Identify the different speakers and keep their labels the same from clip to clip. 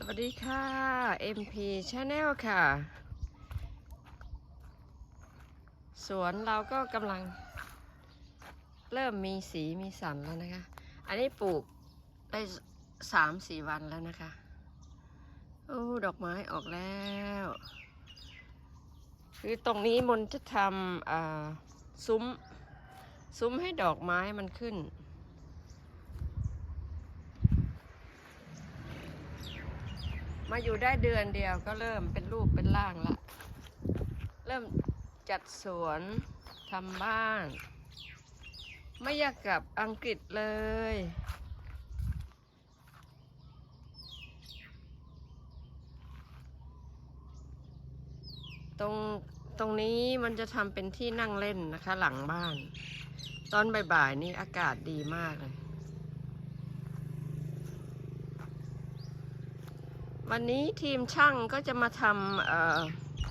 Speaker 1: สวัสดีค่ะ MP Channel ค่ะ สวนเราก็กำลัง เริ่มมีสีมีสันแล้วนะคะ อันนี้ปลูกได้สามสี่วันแล้วนะคะโอ้ดอกไม้ออกแล้ว คือตรงนี้มนจะทำซุ้ม ซุ้มให้ดอกไม้มันขึ้น มาอยู่ได้เดือนเดียวก็เริ่มเป็นรูปเป็นร่างละ เริ่มจัดสวนทำบ้าน ไม่อยากกลับอังกฤษเลย ตรงตรงนี้มันจะทำเป็นที่นั่งเล่นนะคะหลังบ้าน ตอนบ่ายๆนี่อากาศดีมากเลย วันนี้ทีมช่างก็จะมาท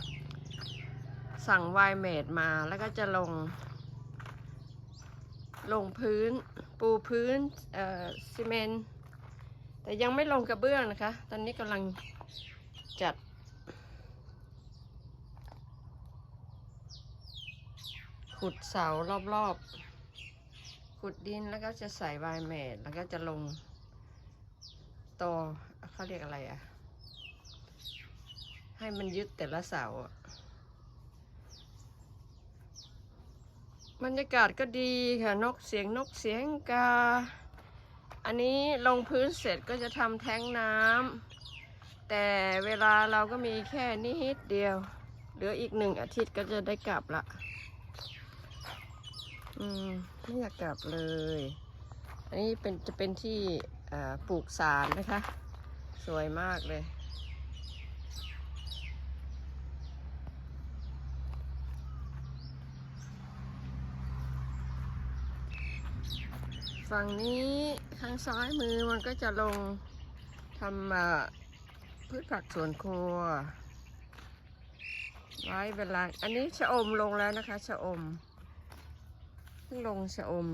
Speaker 1: ำสั่งไวน์เมดมาแล้วก็จะลง ลงพื้นปูพื้นซีเมนต์แต่ยังไม่ลงกระเบื้องนะคะ ตอนนี้กำลังจัด ขุดเสารอบๆ ขุดดินแล้วก็จะใส่ไวน์เมดแล้วก็จะลงตอเขาเรียกอะไรอะ ให้มันยึดแต่ละเสาอะบรรยากาศก็ดีค่ะ นกเสียงนกเสียงกา อันนี้ลงพื้นเสร็จก็จะทำแท้งน้ำแต่เวลาเราก็มีแค่นิดเดียว เหลืออีกหนึ่งอาทิตย์ก็จะได้กลับละ อืม ไม่อยากกลับเลย อันนี้เป็นจะเป็นที่ปลูกสารนะคะ สวยมากเลย ฝั่งนี้ทางซ้ายมือมันก็จะลงทำพืชผักสวนครัว ไว้เวลาอันนี้ชะอมลงแล้วนะคะชะอมเพิ่งลงชะอม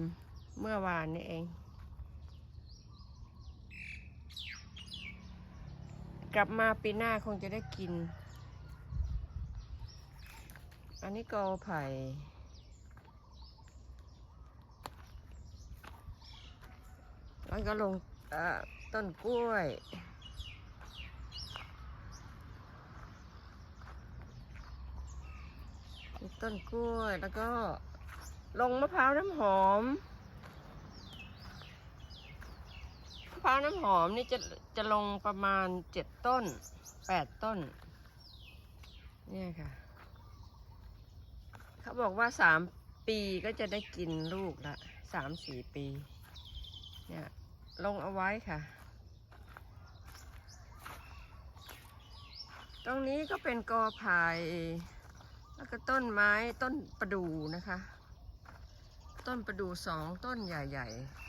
Speaker 1: เมื่อวานนี้เอง กลับมาปีหน้าคงจะได้กิน อันนี้กอไผ่ แล้วก็ลงต้นกล้วย ต้นกล้วยแล้วก็ลงมะพร้าวน้ำหอม มะพร้าวน้ำหอมนี่จะจะลงประมาณเจ็ดต้นแปดต้น เนี่ยค่ะ เขาบอกว่าสามปีก็จะได้กินลูกละสามสี่ปี เนี่ย ลงเอาไว้ค่ะ ตรงนี้ก็เป็นกอไผ่แล้วก็ต้นไม้ต้นประดู่นะคะ ต้นประดู่สองต้นใหญ่ๆ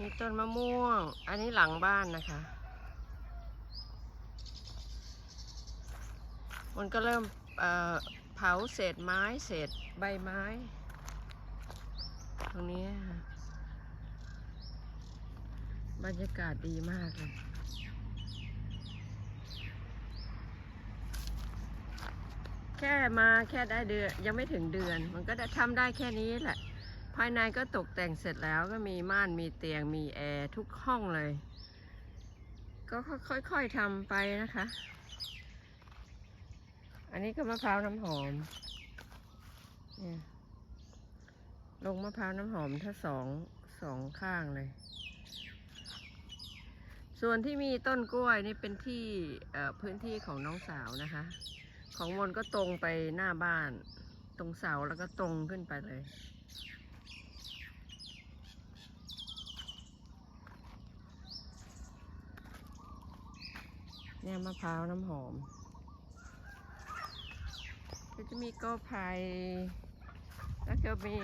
Speaker 1: มีต้นมะม่วง อันนี้หลังบ้านนะคะ มันก็เริ่มเผาเศษไม้เศษใบไม้ ตรงนี้ค่ะบรรยากาศดีมากเลยแค่มาแค่ได้เดือนยังไม่ถึงเดือน มันก็ได้ทำได้แค่นี้แหละ ภายในก็ตกแต่งเสร็จแล้วก็มีม่านมีเตียงมีแอร์ทุกห้องเลย ก็ค่อยๆทำไปนะคะ อันนี้ก็มะพร้าวน้ำหอมเนี่ยลงมะพร้าวน้ำหอมถ้าสองสองข้างเลย ส่วนที่มีต้นกล้วยนี่เป็นที่พื้นที่ของน้องสาวนะคะ ของมนก็ตรงไปหน้าบ้าน ตรงเสาแล้วก็ตรงขึ้นไปเลยเนี่ยมะพร้าวน้ำหอมะมีกอไผ่แล้วก็มี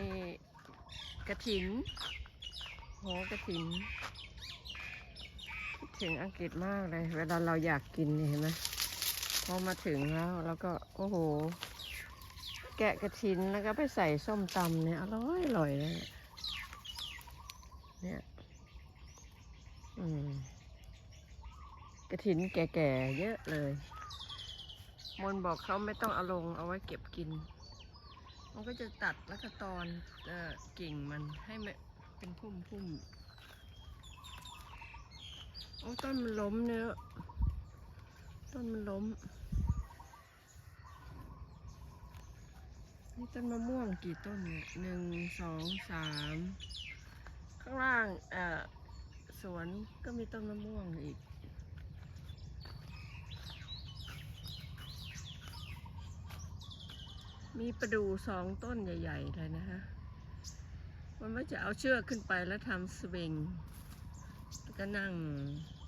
Speaker 1: กระถินโหกระถินคิดถึงอังกฤษมากเลย เวลาเราอยากกินเนี่ยเห็นไหมพอมาถึงแล้วแล้วก็โอ้โห แกะกระถินแล้วก็ไปใส่ส้มตำเนี่ยอร่อยอร่อยเลยเนี่ยอืมกระถินแก่ๆเยอะเลย มนบอกเขาไม่ต้องเอาลงเอาไว้เก็บกิน มันก็จะตัดแล้วก็ตอนเออกิ่งมันให้มันเป็นพุ่มพุ่มโอ้ต้นมันล้มเนี่ยต้นมันล้ม นี่ต้นมะม่วงกี่ต้นเนี่ยหนึ่งสองสามข้างล่างเอ่อสวนก็มีต้นมะม่วงอีก มีประดูสองต้นใหญ่ๆเลยนะคะ มันว่าจะเอาเชือกขึ้นไปแล้วทำสวิงแล้วก็นั่ง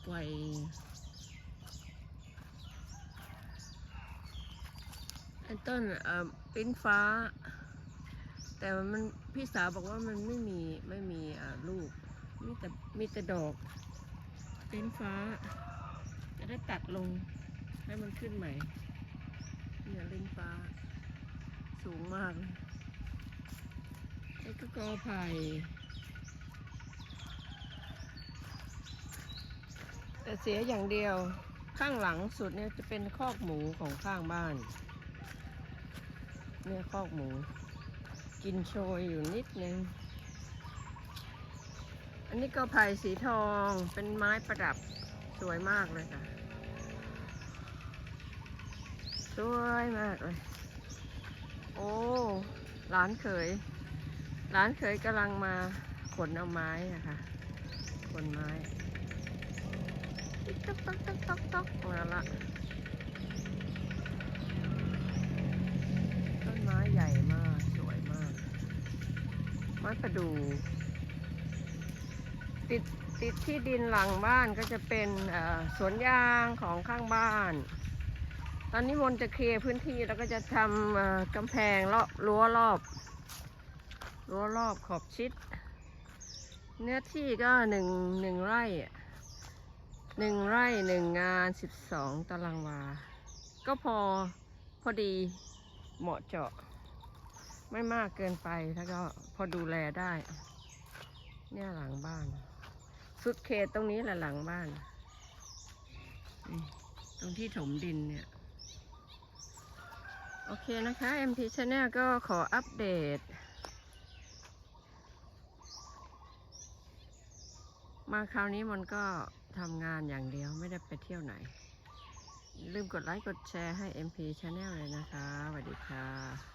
Speaker 1: ไกวไอ้ต้นเอ่อปิ้นฟ้า แต่มันพี่สาวบอกว่ามันไม่มีไม่มีอ่าลูก มีแต่มีแต่ดอกปิ้นฟ้า จะได้ตัดลงให้มันขึ้นใหม่เนี่ยลิ้นฟ้า สูงมาก แล้วก็กอไผ่แต่เสียอย่างเดียวข้างหลังสุดเนี่ยจะเป็นคอกหมูของข้างบ้าน เนี่ยคอกหมู กินโชยอยู่นิดนึง อันนี้ก็ไผ่สีทองเป็นไม้ประดับสวยมากเลยค่ะ สวยมากเลย หลานเขยหลานเขยกำลังมาขนเอาไม้อะค่ะ ขนไม้ต๊อกต๊อกต๊อกต๊อกต๊อกมาละ ต้นไม้ใหญ่มาก สวยมาก ไม้ประดู่ติดติดที่ดินหลังบ้านก็จะเป็นสวนยางของข้างบ้าน ตอนนี้มนจะเคลียร์พื้นที่แล้วก็จะทำกำแพงรอบรั้วรอบรั้วรอบขอบชิด เนื้อที่ก็หนึ่งหนึ่งไร่หนึ่งไร่หนึ่งงานสิบสองตารางวา ก็พอพอดีเหมาะเจาะ ไม่มากเกินไปแล้วก็พอดูแลได้ เนี่ยหลังบ้าน สุดเขตตรงนี้แหละหลังบ้าน ตรงที่ถมดินเนี่ย โอเคนะคะ MT Channel ก็ขออัปเดต มาคราวนี้มันก็ทำงานอย่างเดียวไม่ได้ไปเที่ยวไหน ลืมกดไลค์กดแชร์ให้ MP Channel เลยนะคะสวัสดีค่ะ